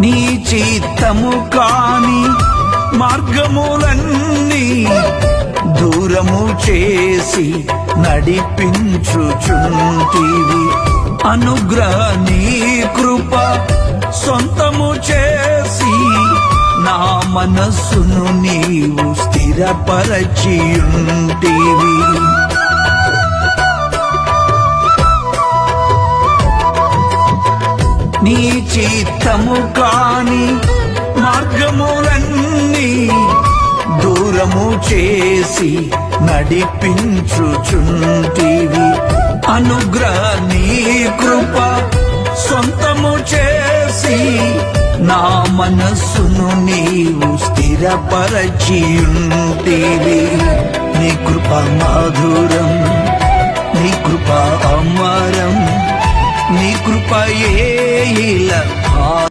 నీ చిత్తము కాని మార్గములన్నీ దూరము చేసి నడిపించుచుంటివి. అనుగ్రహ నీ కృప సొంతము చేసి నా మనస్సును నీవు స్థిరపరచియుంటివి. నీ చిత్తము కాని మార్గములన్నీ దూరము చేసి నడిపించుచుంటివి. అనుగ్రహ నీ కృప సొంతము చేసి నా మనస్సును నీవు స్థిరపరచియుంటివి. నీ కృప మాధురం నీ కృప అమరం నీ కృపయే கையில்